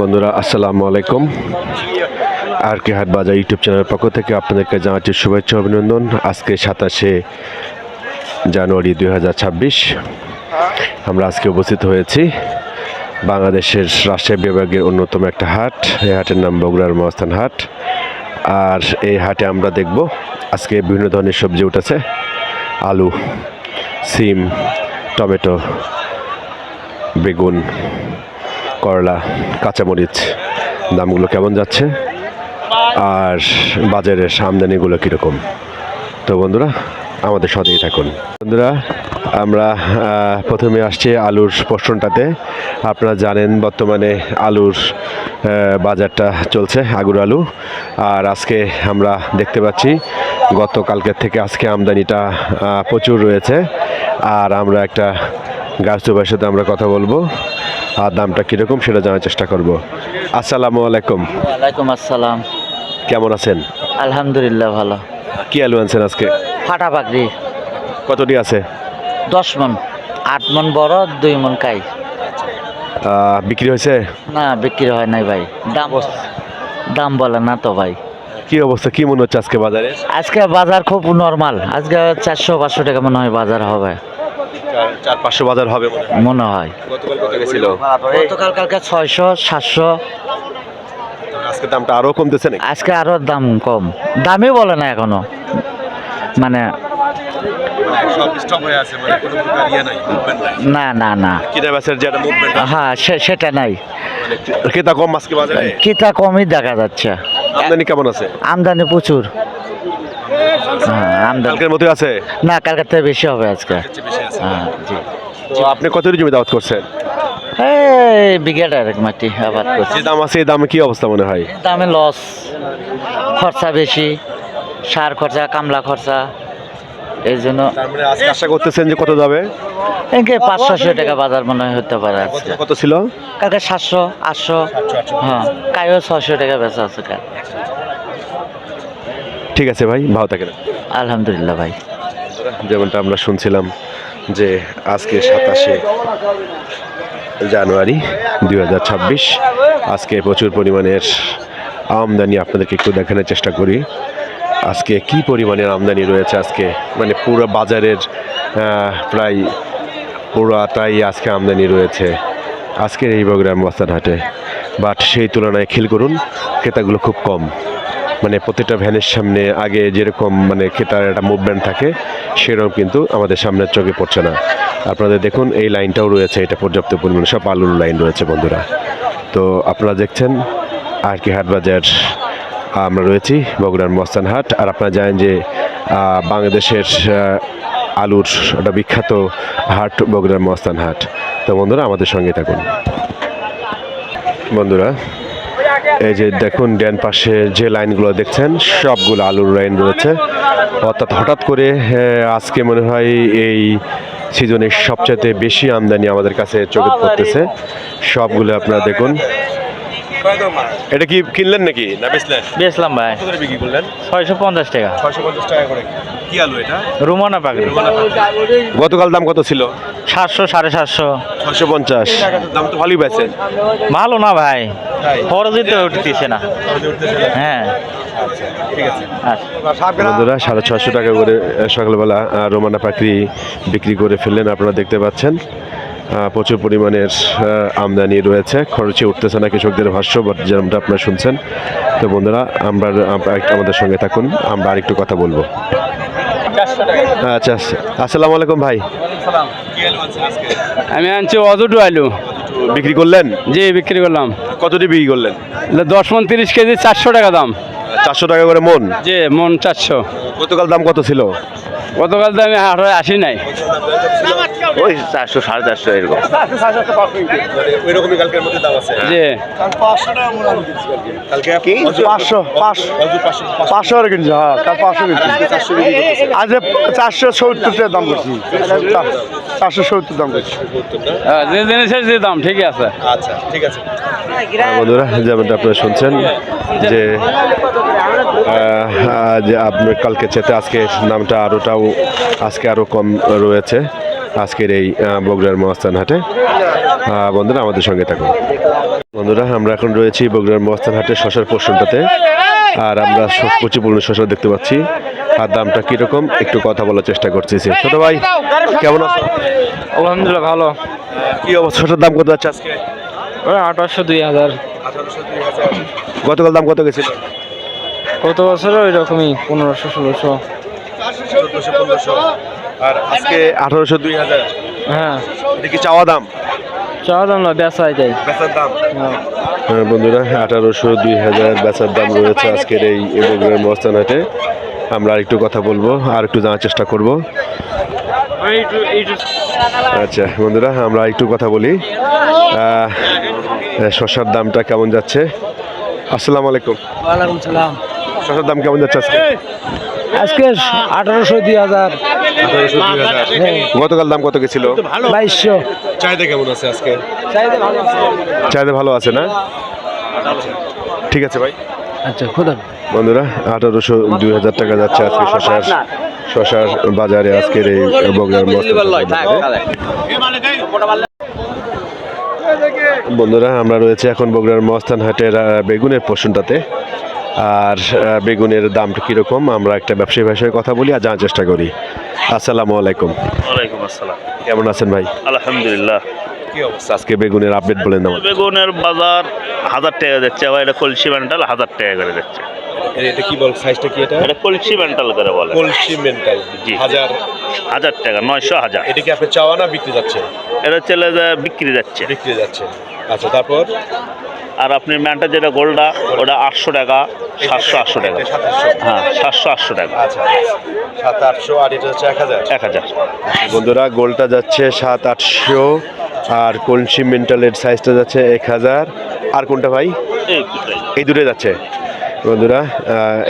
বন্ধুরা, আসসালামু আলাইকুম। আর কে হাট বাজার ইউটিউব চ্যানেলের পক্ষ থেকে আপনাদেরকে জানাচ্ছি শুভেচ্ছা, অভিনন্দন। আজকে সাতাশে জানুয়ারি দু হাজার ছাব্বিশ আমরা আজকে উপস্থিত হয়েছি বাংলাদেশের রাজশাহী বিভাগের অন্যতম একটা হাট। এই হাটের নাম বগুড়ার মহাস্থান হাট। আর এই হাটে আমরা দেখব আজকে বিভিন্ন ধরনের সবজি উঠেছে। আলু, সিম, টমেটো, বেগুন করলা, কাঁচামরিচ, দামগুলো কেমন যাচ্ছে? আর বাজারের আমদানিগুলো কীরকম? তো বন্ধুরা, আমাদের সাথেই থাকুন। বন্ধুরা, আমরা প্রথমে আসছি আলুর পোষণটাতে আপনারা জানেন বর্তমানে আলুর বাজারটা চলছে, আগুর আলু। আর আজকে আমরা দেখতে পাচ্ছি, গতকালকের থেকে আজকে আমদানিটা প্রচুর রয়েছে। আর আমরা একটা গাছ ভাইয়ের সাথে আমরা কথা বলব। আর দামটা কীরকম সেটা জানার চেষ্টা করব। আসসালামু আলাইকুম। ওয়ালাইকুম আসসালাম। কেমন আছেন? আলহামদুলিল্লাহ ভালো। কি আলু আনছেন আজকে? ফাটা পাকড়ি। কতটি আছে? দশ মন। আট মন বড় দুই মন কাই। বিক্রি হয়েছে? না বিক্রি হয় নাই ভাই। দাম দাম বলে না তো ভাই। কি অবস্থা? কি মনে হচ্ছে আজকে বাজারে? আজকে বাজার খুব নর্মাল আজকে চারশো পাঁচশো টাকা মনে হয় বাজার হবে। চার পাঁচশো বাজার হবে মনে হয়। গতকাল কত গেছিল? গতকাল কালকে ছয়শো সাতশো। আজকে দামটা কমতেছে নাকি? আজকে দাম কম। দামই বলে না এখনও। মানে মানে প্রকার ইয়ে না না না। হ্যাঁ সেটা নাই। ক্রেতা কম আজকে বাজারে? কিতা কমই দেখা যাচ্ছে। আমদানি কেমন আছে? আমদানি প্রচুর। কালকের মতোই আছে? না কালকার থেকে বেশি হবে আজকে। হ্যাঁ জি। তো আপনি কত জমি দাওয়াত করছেন? এই মাটি আবাদ করছি। দাম আছে দামে কি অবস্থা মনে হয়? দামে লস। খরচা বেশি সার খরচা কামলা খরচা এই জন্য মানে আশা করতেছেন যে কত যাবে? ছশো টাকা বাজার মনে হয় হতে পারে আজকে। কত ছিল? কালকে সাতশো আটশো হ্যাঁ কাইও ছশো টাকা বেচা আছে কাল। ঠিক আছে ভাই ভালো থাকেন। আলহামদুলিল্লাহ ভাই। যেমনটা আমরা শুনছিলাম যে আজকে সাতাশে জানুয়ারি দু হাজার ছাব্বিশ আজকে প্রচুর পরিমাণের আমদানি আপনাদেরকে একটু দেখানোর চেষ্টা করি। আজকে কি পরিমাণের আমদানি রয়েছে আজকে? মানে পুরো বাজারের প্রায় পুরাটাই আজকে আমদানি রয়েছে। আজকের এই বগুড়ার মস্তান হাটে। বাট সেই তুলনায় খেল করুন ক্রেতাগুলো খুব কম। মানে প্রত্যেকটা ভ্যানের সামনে আগে যেরকম মানে ক্রেতার একটা মুভমেন্ট থাকে, সেরকম কিন্তু আমাদের সামনের চোখে পড়ছে না। আপনাদের দেখুন, এই লাইনটাও রয়েছে, এটা পর্যাপ্ত পরিমাণে, সব আলুর লাইন রয়েছে বন্ধুরা। তো আপনারা দেখছেন, আর কি হাট বাজার আমরা রয়েছি বগুড়ার মস্তান হাট। আর আপনারা জানেন যে বাংলাদেশের আলুর একটা বিখ্যাত হাট বগুড়ার মস্তান হাট। তো বন্ধুরা, আমাদের সঙ্গে থাকুন। বন্ধুরা এই যে দেখুন ড্যান পাশে যে লাইনগুলো দেখছেন, সবগুলো আলুর লাইন রয়েছে। অর্থাৎ হঠাৎ করে আজকে মনে হয় এই সিজনের সবচেয়ে বেশি আমদানি আমাদের কাছে চোখে পড়তেছে। সবগুলো আপনারা দেখুন। এটা কি কিনলেন নাকি? না বেচলেন? বেচলাম ভাই। কত করে বিক্রি করলেন? ছয়শো পঞ্চাশ টাকা। ছয়শো পঞ্চাশ টাকা করে। কি আলু এটা? রুমানা গতকাল দাম কত ছিল? সাতশো সাড়ে সাতশো। ছয়শো পঞ্চাশ। দাম তো ভালোই ভালো না ভাই? খরচই তো উঠতেছে না। হ্যাঁ। ঠিক আছে। আচ্ছা। বন্ধুরা সাড়ে ছশো টাকা করে সকালবেলা রোমানা পাখি বিক্রি করে ফেললেন আপনারা দেখতে পাচ্ছেন। প্রচুর পরিমাণের আমদানি রয়েছে। খরচে উঠতেছে না কৃষকদের ভাষ্য বাট যেরকমটা আপনারা শুনছেন। তো বন্ধুরা আমরা আমাদের সঙ্গে থাকুন আমরা আরেকটু কথা বলব। আচ্ছা আসসালামু আলাইকুম ভাই। আমি আনছি অজুটু আলু। বিক্রি করলেন? জি বিক্রি করলাম। কতটি বিক্রি করলেন? দশ মন তিরিশ কেজি চারশো টাকা দাম। চারশো টাকা করে মন? জি মন চারশো। গতকাল দাম কত ছিল? গতকাল হাটে আসি নাই। ওই চারশো সাড়ে চারশো এরকম। ওই কালকের মধ্যে দাম আছে। জি। কালকে। পাঁচশো কিনছি? হ্যাঁ কাল পাঁচশো কিনছি। আজ চারশো সত্তর টাকা দাম করছি। চারশো সত্তর দাম করছি। হ্যাঁ, যে জিনিসের যে দাম ঠিকই আছে। আচ্ছা ঠিক আছে। বন্ধুরা যেমনটা আপনারা শুনছেন যে আহ, যে আপনার কালকে চেতে আজকে নামটা আরোটাও আজকে আরও কম রয়েছে। আজকের এই বগুড়ার মহাস্থান হাটে। বন্ধুরা আমাদের সঙ্গে থাকুন। বন্ধুরা আমরা এখন রয়েছি বগুড়ার মস্তান হাটের শশার পোর্শনটাতে। আর আমরা পরিমাণে শশা দেখতে পাচ্ছি। আর দামটা কীরকম একটু কথা বলার চেষ্টা করতেছি ছোট ভাই কেমন আছো? আলহামদুলিল্লাহ ভালো। কি অবস্থা? শশার দাম কত যাচ্ছে আজকে? আঠারোশো দুই হাজার। গতকাল দাম কত গেছিল? কত বছর ওই রকমই পনেরোশো ষোলোশো। আর আজকে আঠারোশো দুই হাজার। হ্যাঁ। এটা কি চাওয়া দাম? চাওয়া দাম না বেচাই যাই বেচার দাম? হ্যাঁ, বন্ধুরা আঠারোশো দুই হাজার বেচার দাম রয়েছে আজকের এই বগুড়ার মস্তান হাটে। আমরা একটু কথা বলব আর একটু জানার চেষ্টা করব। আচ্ছা বন্ধুরা আমরা একটু কথা বলি। শসার দামটা কেমন যাচ্ছে? আসসালামু আলাইকুম। ওয়ালাইকুম সালাম। শসার দাম কেমন যাচ্ছে আজকে? আজকে আঠারোশো দুই হাজার। গতকাল দাম কত গেছিল? বাইশশো। চাহিদা কেমন আছে আজকে? চাহিদা ভালো আছে। না? ঠিক আছে ভাই। আচ্ছা খুদা। বন্ধুরা আঠারোশো দুই হাজার টাকা যাচ্ছে আজকে শশার শশার বাজারে আজকের এই বগুড়ার মস্ত বন্ধুরা আমরা রয়েছে এখন বগুড়ার মস্তান হাটের বেগুনের পোষণটাতে। আর বেগুনের দামটা কীরকম আমরা একটা ব্যবসায়ী ভাষায় কথা বলি আর জানার চেষ্টা করি। আসসালামু আলাইকুম। ওয়ালাইকুম আসসালাম। কেমন আছেন ভাই? আলহামদুলিল্লাহ। কি অবস্থা? আজকে বেগুনের আপডেট বলেন আমার বেগুনের বাজার হাজার টাকা যাচ্ছে আবার এটা কলসি মেন্টাল হাজার টাকা করে যাচ্ছে। এটা কি বল সাইজটা কি এটা? এটা কলসি মেন্টাল করে বলে। কলসি মেন্টাল জি। হাজার। হাজার টাকা নয়শো হাজার। এটা কি আপনি চাওয়া না বিক্রি যাচ্ছে? এটা চলে যায় বিক্রি যাচ্ছে। বিক্রি যাচ্ছে। আচ্ছা তারপর? আর আপনি ম্যানটা যেটা গোল্ডা ওটা আটশো টাকা সাতশো আটশো টাকা। হ্যাঁ সাতশো আটশো টাকা। আচ্ছা সাত আটশো আর এটা হচ্ছে এক হাজার। এক হাজার। বন্ধুরা গোলটা যাচ্ছে সাত আটশো আর কলসি মেন্টালের সাইজটা যাচ্ছে এক হাজার। আর কোনটা ভাই? এই দুটাই। যাচ্ছে। বন্ধুরা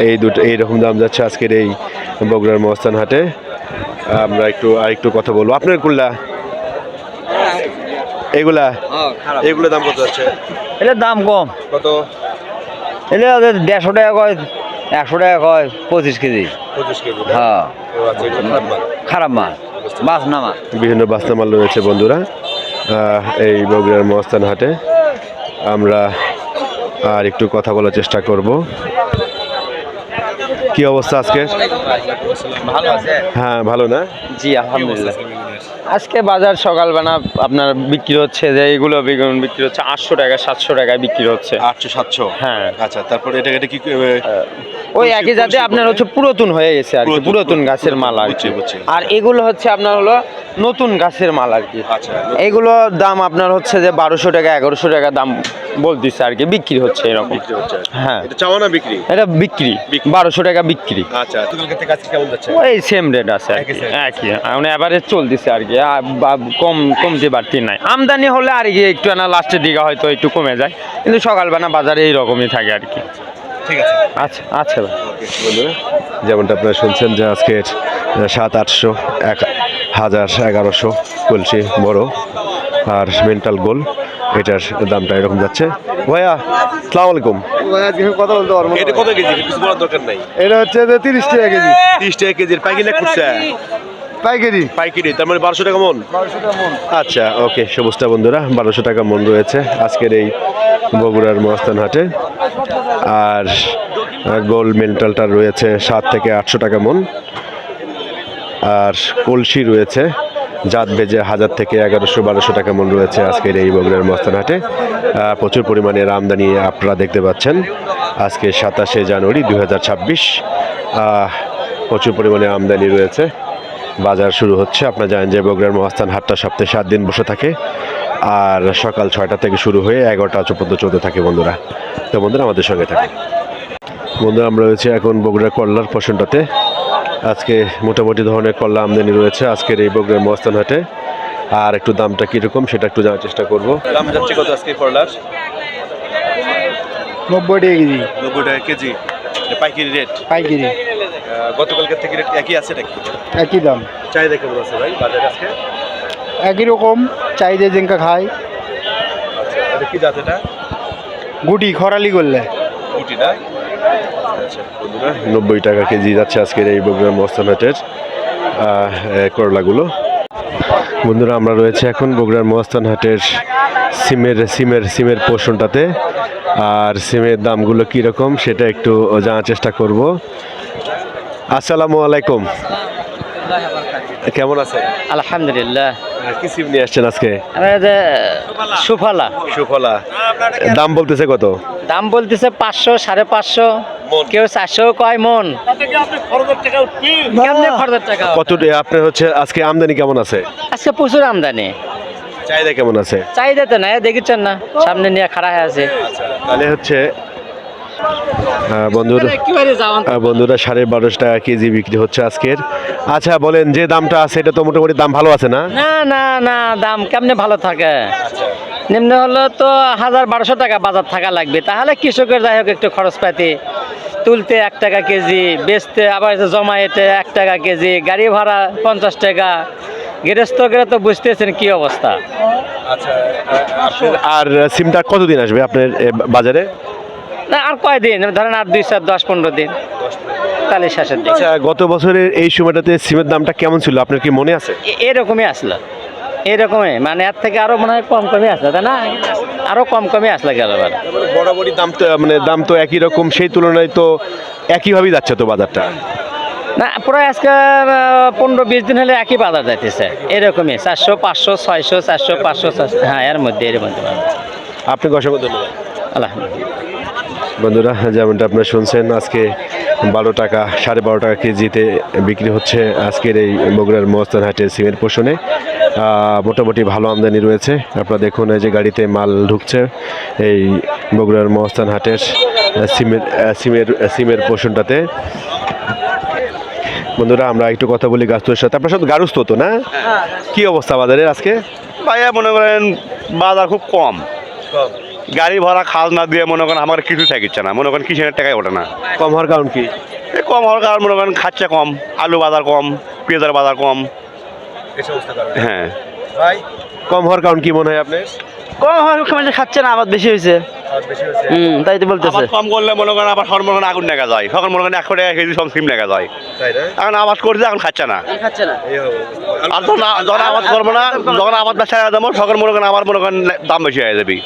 এই দুটো এইরকম দাম যাচ্ছে আজকের এই বগুড়ার মস্তান হাটে। আমরা একটু আর একটু কথা বলব। আপনার কোনটা? এগুলা? এগুলো দাম কত যাচ্ছে? এটার দাম কম। কত? এটা ওদের দেড়শো টাকা কয় একশো টাকা কয় পঁচিশ কেজি। পঁচিশ কেজি হ্যাঁ। আচ্ছা খারাপ মাল। খারাপ মাল। মাছ না মাছ বিভিন্ন বাস্তা মাল রয়েছে বন্ধুরা। এই বগুড়ার মস্তান হাটে। আমরা আর একটু কথা বলার চেষ্টা করব। কি অবস্থা আজকে? ভালো আছে। হ্যাঁ ভালো না? জি আলহামদুলিল্লাহ। আজকে বাজার সকালবেলা আপনার বিক্রি হচ্ছে যে এগুলো বেগুন বিক্রি হচ্ছে আটশো টাকা সাতশো টাকায় বিক্রি হচ্ছে। আটশো সাতশো? হ্যাঁ। আচ্ছা তারপরে এটা এটা কি ওই একই জাতে আপনার হচ্ছে পুরাতন হয়ে গেছে আর কি পুরাতন- গাছের মাল আর বুঝছি, কি। আর এগুলো হচ্ছে আপনার হলো নতুন গাছের মাল আর কি। আচ্ছা এগুলো দাম আপনার হচ্ছে যে বারোশো টাকা এগারোশো টাকা দাম বলতেছে আর কি বিক্রি হচ্ছে এরকম। হ্যাঁ। এটা চাওয়া না বিক্রি? এটা বিক্রি বারোশো টাকা বিক্রি। আচ্ছা ওই সেম রেট আছে আর কি একই size। একই মানে চলতেছে আর কি। কম কমতে বাড়তি নাই। আমদানি হলে আর কি একটু না লাস্টের দিকে হয়তো একটু কমে যায়। কিন্তু সকালবেলা বাজারে এইরকমই থাকে আর কি। ঠিক আছে। আচ্ছা আচ্ছা বন্ধুরা যেমনটা আপনারা শুনছেন যে আজকের সাত আটশো এক হাজার এগারোশো কলসি বড়। আর মেন্টাল গোল এটার দামটা এরকম যাচ্ছে। ভাইয়া সালাম আলাইকুম। কথা বলতে পারব এটা কত কেজি? কিছু বলার দরকার নাই। এটা হচ্ছে যে তিরিশ টাকা কেজি। তিরিশ টাকা কেজির পাইকারি করছে পাইকারি? পাইকারি তার মানে বারোশো টাকা মন? মন। আচ্ছা ওকে সবুজটা বন্ধুরা বারোশো টাকা মন রয়েছে আজকের এই বগুড়ার হাটে আর গোল মেন্টালটা রয়েছে সাত থেকে আটশো টাকা মন। আর কলসি রয়েছে জাত বেজে হাজার থেকে এগারোশো বারোশো টাকা মন রয়েছে আজকের এই বগুড়ার মস্তান হাটে প্রচুর পরিমাণে আমদানি আপনারা দেখতে পাচ্ছেন আজকে সাতাশে জানুয়ারি দু হাজার ছাব্বিশ। প্রচুর পরিমাণে আমদানি রয়েছে। বাজার শুরু হচ্ছে। আপনারা জানেন যে বগুড়ার মহাস্থান হাটটা সপ্তাহে সাত দিন বসে থাকে আর সকাল ছয়টা থেকে শুরু হয়ে এগারোটা পর্যন্ত চলতে থাকে বন্ধুরা। তো বন্ধুরা আমাদের সঙ্গে থাকে বন্ধুরা আমরা রয়েছি এখন বগুড়া করলার পোষণটাতে আজকে মোটামুটি ধরনের করলা আমদানি রয়েছে আজকের এই বগুড়ার মহাস্থান হাটে। আর একটু দামটা কীরকম সেটা একটু জানার চেষ্টা করব। দাম যাচ্ছে কত আজকে করলার নব্বই টাকা কেজি। নব্বই টাকা কেজি। পাইকারি রেট? পাইকারি। গতকালকের থেকে রেট একই আছে নাকি? একই দাম। চাহিদা কেমন আছে ভাই বাজারে আজকে? একই রকম চাহিদা জেঙ্কা খায়। এটা কি জাত এটা? গুটি খরালি করলে। কোটি না? নব্বই টাকা কেজি যাচ্ছে আজকের এই বগুড়া মস্তান হাটের করলাগুলো। বন্ধুরা আমরা রয়েছে এখন বগুড়ার মহাস্থান হাটের সিমের সিমের সিমের পোষণটাতে। আর সিমের দামগুলো কীরকম সেটা একটু জানার চেষ্টা করব। আসসালামু আলাইকুম। কেমন আছেন? আলহামদুলিল্লাহ। কি সিম নিয়ে আসছেন আজকে? সুফলা। সুফলা। দাম বলতেছে কত? দাম বলতেছে পাঁচশো সাড়ে পাঁচশো। কেউ চারশো কয় মন? কত আপনার হচ্ছে আজকে আমদানি কেমন আছে? আজকে প্রচুর আমদানি। চাহিদা কেমন আছে? চাহিদা তো নাই দেখেছেন না। সামনে নিয়ে খাড়া হয়ে আছে। তাহলে হচ্ছে বন্ধুরা বন্ধুরা সাড়ে বারোশো টাকা কেজি বিক্রি হচ্ছে আজকের। আচ্ছা বলেন যে দামটা আছে এটা তো মোটামুটি দাম ভালো আছে না? না না না দাম কেমনে ভালো থাকে? নিম্ন হলো তো হাজার বারোশো টাকা বাজার থাকা লাগবে। তাহলে কৃষকের যাই হোক একটু খরচ পাতি তুলতে এক টাকা কেজি বেচতে আবার জমায়েতে এক টাকা কেজি গাড়ি ভাড়া পঞ্চাশ টাকা। গৃহস্থ গেলে তো বুঝতেছেন কি অবস্থা। আর সিমটা কতদিন আসবে আপনার বাজারে? না আর কয়দিন? ধরেন আর দুই চার দশ পনেরো দিন। তাহলে শেষের দিন আচ্ছা গত বছরের এই সময়টাতে সিমের দামটা কেমন ছিল? আপনার কি মনে আছে? এ- এরকমই আসলো। এরকমই। মানে এর থেকে আরও মনে হয় কম কমই আসলো তাই না? আরও কম কমই আসলো গেল এবার। বরাবরই দাম তো মানে দাম তো একই রকম সেই তুলনায় তো একইভাবেই যাচ্ছে তো বাজারটা। না প্রায় আজকে আহ, পনেরো বিশ দিন হলে একই বাজার যাইতেছে। এরকমই চারশো পাঁচশো ছয়শো চারশো পাঁচশো চারশো হ্যাঁ এর মধ্যে এর মধ্যে। আপনাকে অসংখ্য ধন্যবাদ। আলহামদুলিল্লাহ। বন্ধুরা যেমনটা আপনারা শুনছেন আজকে বারো টাকা সাড়ে বারো টাকা কেজিতে বিক্রি হচ্ছে আজকের এই বগুড়ার মহস্তান হাটের সিমের পোষণে। মোটামুটি ভালো আমদানি রয়েছে। আপনারা দেখুন এই যে গাড়িতে মাল ঢুকছে এই বগুড়ার মহস্তান হাটের সিমের সিমের সিমের পোষণটাতে। বন্ধুরা আমরা একটু কথা বলি গাছতুর সাথে। আপনার সাথে গারুস্ত তো না? কি অবস্থা বাজারের আজকে? ভাইয়া মনে করেন বাজার খুব কম। গাড়ি ভাড়া খাল না দিয়ে মনে করেন আমার কিছু থাকিচ্ছে না মনে করেন কিসের টাকায় ওঠে না। কম হওয়ার কারণ কি? এই কম হওয়ার কারণ মনে করেন খাচ্ছে কম আলু বাজার কম পেঁয়াজের বাজার কম। হ্যাঁ। কম হওয়ার কারণ কি মনে হয় আপনার? কম হওয়ার সময় খাচ্ছে না আবার বেশি হয়েছে। হুম তাই তো আবার কম করলে মনে করেন আবার সর মনে আগুন দেখা যায়। সকাল মনে করেন একশো টাকা কেজি সব সিম দেখা যায়। এখন আবাদ করছে এখন খাচ্ছে না। খাচ্ছে না। আর যখন যখন আবাদ করব না যখন আবাদ ব্যবসা দেবো সকাল মনে করেন আবার মনে করেন দাম বেশি হয়ে যাবে।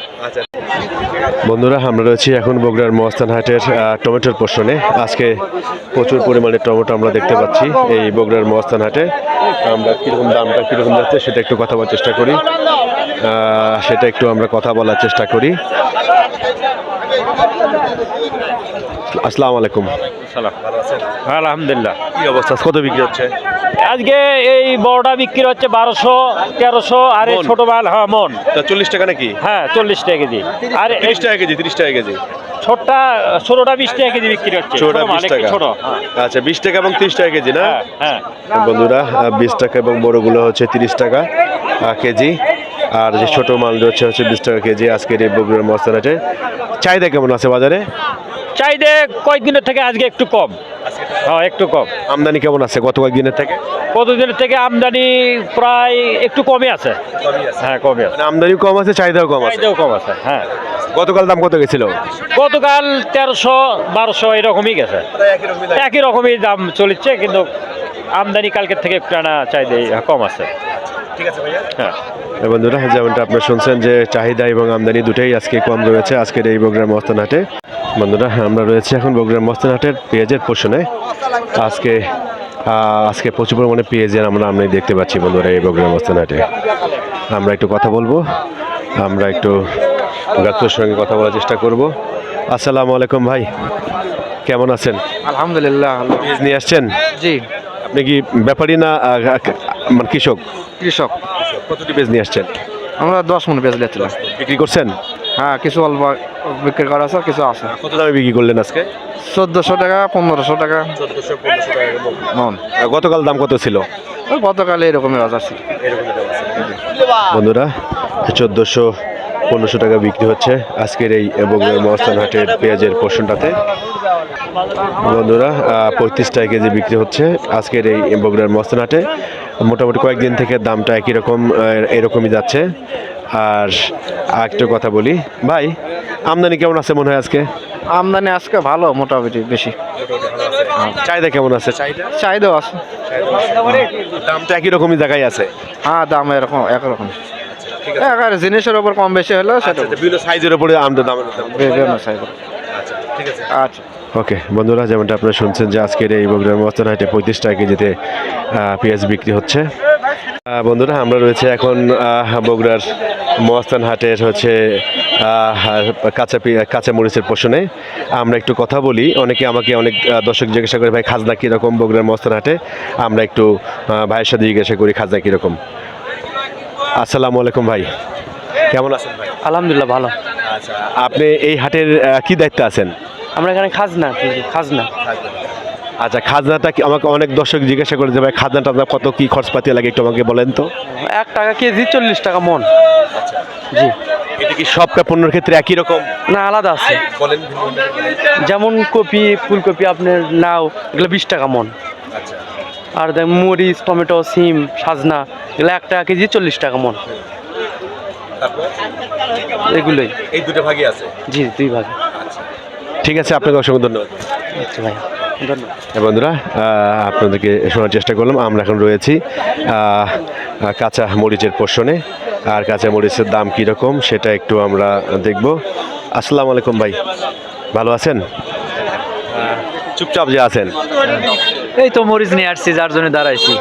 বন্ধুরা আমরা রয়েছি এখন বগুড়ার মহাস্থান হাটের টমেটোর পোষণে। আজকে প্রচুর পরিমাণে টমেটো আমরা দেখতে পাচ্ছি এই বগুড়ার মহাস্থান হাটে। আমরা কীরকম দামটা কীরকম যাচ্ছে সেটা একটু কথা বলার চেষ্টা করি। সেটা একটু আমরা কথা বলার চেষ্টা করি। আসসালামু আলাইকুম। আলহামদুলিল্লাহ। কি অবস্থা? কত বিক্রি হচ্ছে? আজকে এই বড়টা বিক্রি হচ্ছে বারোশো তেরোশো আর এই? ছোট মাল হ্যাঁ মন। চল্লিশ টাকা নাকি? হ্যাঁ চল্লিশ টাকা কেজি। আর তিরিশ টাকা কেজি তিরিশ টাকা কেজি। ছোটটা ষোলোটা বিশ টাকা কেজি বিক্রি হচ্ছে। ছোটা ছোট মাল বিশ টাকা। ছোট। আচ্ছা বিশ টাকা এবং তিরিশ টাকা কেজি না? হ্যাঁ হ্যাঁ। বন্ধুরা বিশ টাকা এবং বড়গুলো হচ্ছে তিরিশ টাকা কেজি। আর যে ছোট মাল হচ্ছে হচ্ছে বিশ টাকা কেজি আজকের এই বগুড়ার মস্তানাটে চাহিদা কেমন আছে বাজারে? চাইদে কয়েকদিনের থেকে আজকে একটু কম। হ্যাঁ একটু কম। আমদানি কেমন আছে গত কয়েকদিনের থেকে? কতদিনের থেকে আমদানি প্রায় একটু কমে আছে। হ্যাঁ কমে আছে। মানে আমদানিও কম আছে চাহিদাও কম আছে। কম আছে হ্যাঁ। গতকাল দাম কত গেছিল? গতকাল তেরোশো বারোশো এরকমই গেছে। একই রকমই দাম চলছে কিন্তু আমদানি কালকের থেকে একটু আনা চাইদে কম আছে। ঠিক আছে হ্যাঁ। এ বন্ধুরা যেমনটা আপনারা শুনছেন যে চাহিদা এবং আমদানি দুটোই আজকে কম রয়েছে আজকের এই বগুড়ার মস্তান হাটে বন্ধুরা আমরা রয়েছে এখন বগুড়ার মস্তান হাটের পেঁয়াজের পোষণে। আজকে আজকে প্রচুর পরিমাণে পেঁয়াজের আমরা আমদানি দেখতে পাচ্ছি বন্ধুরা এই বগুড়ার মস্তান হাটে আমরা একটু কথা বলব আমরা একটু গাছর সঙ্গে কথা বলার চেষ্টা করব। আসসালামু আলাইকুম ভাই কেমন আছেন? আলহামদুলিল্লাহ পেঁয়াজ নিয়ে আসছেন? জি। আপনি কি ব্যাপারী না মানে কৃষক? কৃষক। কতটি পেজ নিয়ে আসছেন? আমরা দশ মন পেজ নিয়েছিলাম। বিক্রি করছেন? হ্যাঁ কিছু অল্প বিক্রি করা আছে কিছু আছে। কত দামে বিক্রি করলেন আজকে? চোদ্দোশো টাকা পনেরোশো টাকা। মন। গতকাল দাম কত ছিল? ওই গতকালে এরকমই বাজার ছিল। বন্ধুরা চোদ্দোশো পনেরোশো টাকা বিক্রি হচ্ছে আজকের এই বগুড়ার মহস্থান হাটের পেঁয়াজের পোষণটাতে বন্ধুরা পঁয়ত্রিশ টাকা কেজি বিক্রি হচ্ছে আজকের এই বগুড়ার মহস্থান হাটে। মোটামুটি কয়েকদিন থেকে দামটা একই রকম এরকমই যাচ্ছে। আর একটু কথা বলি ভাই আমদানি কেমন আছে মনে হয় আজকে? আমদানি আজকে ভালো মোটামুটি বেশি। চাহিদা কেমন আছে? চাহিদা? আছে। দামটা একই রকমই জায়গায় আছে। হ্যাঁ দাম এরকম একরকম একার জিনিসের উপর কম বেশি হলো সেটা আচ্ছা, বিভিন্ন সাইজের উপরে আমটা দাম বিভিন্ন সাইজ ঠিক আছে। আচ্ছা। ওকে বন্ধুরা যেমনটা আপনারা শুনছেন যে আজকের এই বগুড়ার মস্তান হাটে পঁয়ত্রিশ টাকা কেজিতে পেঁয়াজ বিক্রি হচ্ছে। বন্ধুরা আমরা রয়েছে এখন বগুড়ার মস্তান হাটের হচ্ছে কাঁচা কাঁচা মরিচের পোষণে। আমরা একটু কথা বলি অনেকে আমাকে অনেক দর্শক জিজ্ঞাসা করে ভাই খাজনা কীরকম বগুড়ার মস্তান হাটে? আমরা একটু ভাইয়ের সাথে জিজ্ঞাসা করি খাজনা কীরকম? আসসালামু আলাইকুম ভাই। কেমন আছেন ভাই? আলহামদুলিল্লাহ ভালো। আচ্ছা আপনি এই হাটের কি দায়িত্বে আছেন? আমরা এখানে খাজনা খাজনা। আচ্ছা খাজনাটা কি আমাকে অনেক দর্শক জিজ্ঞাসা করে যে ভাই খাজনা টাজনা কত কি খরচপাতি লাগে একটু আমাকে বলেন তো। এক টাকা কেজি চল্লিশ টাকা মন। জি। এটা কি সব পণ্যের ক্ষেত্রে একই রকম? না আলাদা আছে। বলেন। যেমন কপি ফুলকপি আপনার নাও এগুলো বিশ টাকা মন। আর দেখ মরিচ টমেটো সিম সাজনা এগুলো এক টাকা কেজি চল্লিশ টাকা মন। এগুলোই। এই দুটো ভাগই আছে? জি দুই ভাগ। ঠিক আছে আপনাকে অসংখ্য ধন্যবাদ। আচ্ছা ভাই ধন্যবাদ। হ্যাঁ, বন্ধুরা আপনাদেরকে শোনার চেষ্টা করলাম আমরা এখন রয়েছি কাঁচা মরিচের পোষণে। আর কাঁচা মরিচের দাম কীরকম সেটা একটু আমরা দেখব। আসসালামু আলাইকুম ভাই ভালো আছেন? চুপচাপ যে আছেন? এই তো মরিচ নিয়ে আসছি যার জন্য দাঁড়াইছি।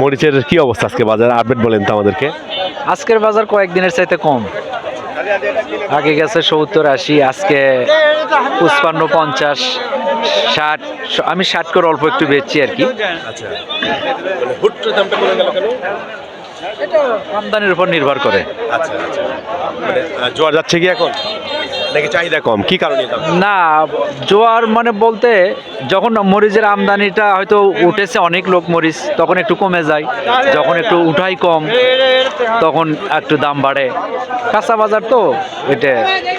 মরিচের কি অবস্থা আজকে বাজার? আপডেট বলেন তো আমাদেরকে। আজকের বাজার কয়েকদিনের চাইতে কম। আগে গেছে সত্তর আশি আজকে পঁচপান্ন পঞ্চাশ ষাট আমি ষাট করে অল্প একটু বেচছি আর কি। আমদানির উপর নির্ভর করে। জোয়ার যাচ্ছে কি এখন? নাকি চাহিদা কম কি কারণে না জোয়ার মানে বলতে যখন মরিচের আমদানিটা হয়তো উঠেছে অনেক লোক মরিচ তখন একটু কমে যায়। যখন একটু উঠাই কম তখন একটু দাম বাড়ে। কাঁচা বাজার তো এটা।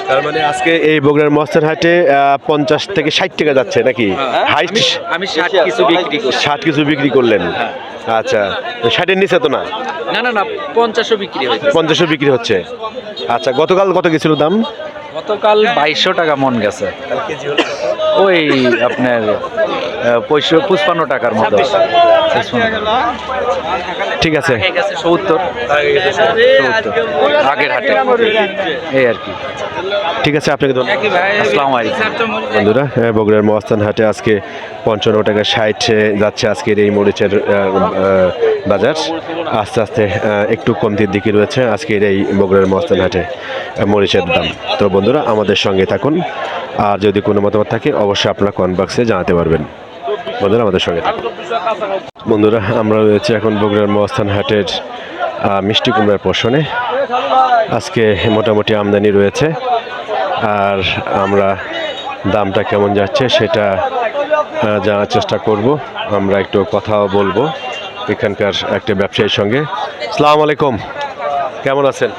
তার মানে আজকে এই বগুড়ার মস্তান হাটে পঞ্চাশ থেকে ষাট টাকা যাচ্ছে নাকি? হাইস্ট আমি ষাট কিছু বিক্রি করি ষাট কিছু বিক্রি করলেন। আচ্ছা ষাটের নিচে তো না? না না না পঞ্চাশও বিক্রি হয়েছে। পঞ্চাশও বিক্রি হচ্ছে। আচ্ছা গতকাল কত গেছিল দাম? গতকাল বাইশশো টাকা মন গেছে। ওই আপনার পঁচপান্ন টাকার মতো। ঠিক আছে। সত্তর। আগের হাটে। এই আর কি। ঠিক আছে আপনাকে ধন্যবাদ। আসসালামু আলাইকুম। বন্ধুরা হ্যাঁ, বগুড়ার মহাস্থান হাটে আজকে পঞ্চান্ন টাকা ষাট যাচ্ছে আজকের এই মরিচের বাজার। আস্তে আস্তে একটু কমতির দিকে রয়েছে আজকের এই বগুড়ার মহাস্থান হাটে মরিচের দাম। তো বন্ধুরা, আমাদের সঙ্গে থাকুন। আর যদি কোনো মতামত থাকে, অবশ্যই আপনারা কমেন্ট বক্সে জানাতে পারবেন। বন্ধুরা, আমাদের সঙ্গে থাকুন। বন্ধুরা, আমরা রয়েছে এখন বগুড়ার মহাস্থান হাটের মিষ্টি কুমড়ার পোষণে। আজকে মোটামুটি আমদানি রয়েছে। আর আমরা দামটা কেমন যাচ্ছে সেটা জানার চেষ্টা করব। আমরা একটু কথাও বলব। এখানকার একটা ব্যবসায়ীর সঙ্গে। সালাম আলাইকুম। কেমন আছেন?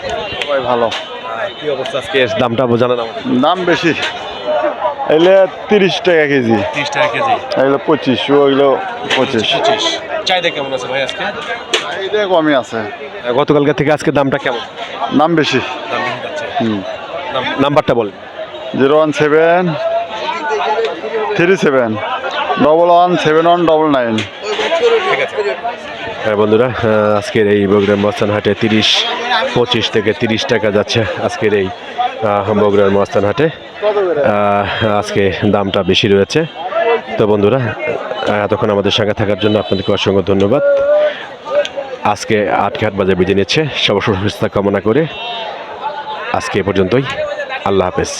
সবাই ভালো। কি অবস্থা আজকে? দামটা আমাদের? দাম বেশি। এলে তিরিশ টাকা কেজি। তিরিশ টাকা কেজি। এগুলো পঁচিশ ওইগুলো পঁচিশ। পঁচিশ। চাহিদা কেমন আছে ভাই আজকে? এইটা কমই আছে। গতকালকে থেকে আজকে দামটা কেমন? দাম বেশি। নাম্বারটা বলেন। Zero one seven three seven double one seven one double nine. হ্যাঁ বন্ধুরা আজকের এই বগুড়ার মস্তান হাটে তিরিশ, পঁচিশ থেকে তিরিশ টাকা যাচ্ছে আজকের এই বগুড়ার মস্তান হাটে আজকে দামটা বেশি রয়েছে। তো বন্ধুরা এতক্ষণ আমাদের সঙ্গে থাকার জন্য আপনাদেরকে অসংখ্য ধন্যবাদ। আজকে আটকে আটঘাট বাজার বেজে নিচ্ছে। সবার সুস্থতা কামনা করে আজকে এ পর্যন্তই। আল্লাহ হাফেজ।